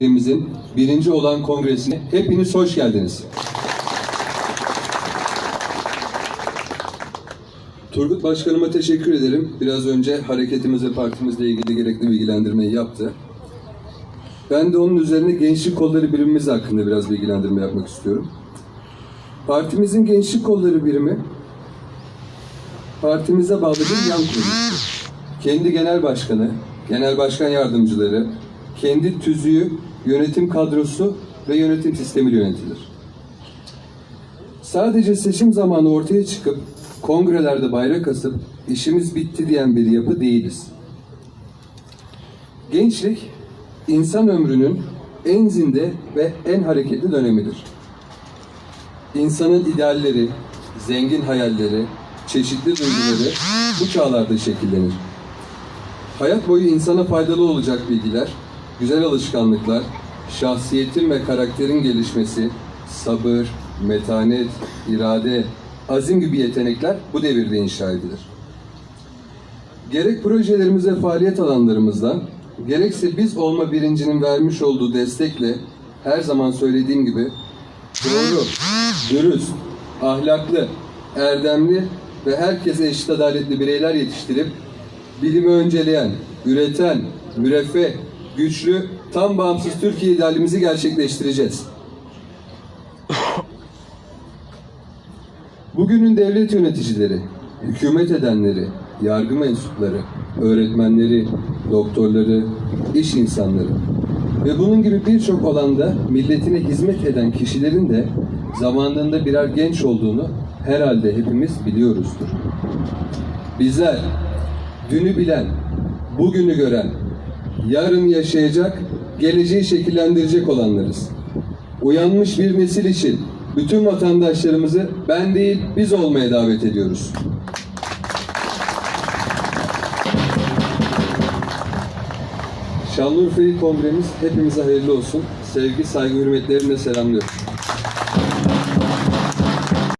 Kongre'mizin birinci olan kongresine hepiniz hoş geldiniz. Turgut Başkanıma teşekkür ederim. Biraz önce hareketimiz ve partimizle ilgili gerekli bilgilendirmeyi yaptı. Ben de onun üzerine Gençlik Kolları Birimimiz hakkında biraz bilgilendirme yapmak istiyorum. Partimizin Gençlik Kolları Birimi, partimize bağlı bir yan kuruluştur. Kendi genel başkanı, genel başkan yardımcıları, kendi tüzüğü, yönetim kadrosu ve yönetim sistemi yönetilir. Sadece seçim zamanı ortaya çıkıp kongrelerde bayrak asıp işimiz bitti diyen bir yapı değiliz. Gençlik, insan ömrünün en zinde ve en hareketli dönemidir. İnsanın idealleri, zengin hayalleri, çeşitli duyguları bu çağlarda şekillenir. Hayat boyu insana faydalı olacak bilgiler, güzel alışkanlıklar, şahsiyetin ve karakterin gelişmesi, sabır, metanet, irade, azim gibi yetenekler bu devirde inşa edilir. Gerek projelerimiz ve faaliyet alanlarımızda, gerekse biz olma bilincinin vermiş olduğu destekle her zaman söylediğim gibi doğru, dürüst, ahlaklı, erdemli ve herkese eşit adaletli bireyler yetiştirip bilimi önceleyen, üreten, müreffeh, güçlü, tam bağımsız Türkiye idealimizi gerçekleştireceğiz. Bugünün devlet yöneticileri, hükümet edenleri, yargı mensupları, öğretmenleri, doktorları, iş insanları ve bunun gibi birçok alanda milletine hizmet eden kişilerin de zamanında birer genç olduğunu herhalde hepimiz biliyoruzdur. Bizler dünü bilen, bugünü gören, yarın yaşayacak, geleceği şekillendirecek olanlarız. Uyanmış bir nesil için bütün vatandaşlarımızı ben değil biz olmaya davet ediyoruz. Şanlıurfa İl Kongremiz hepimize hayırlı olsun. Sevgi, saygı, hürmetlerimle selamlıyorum.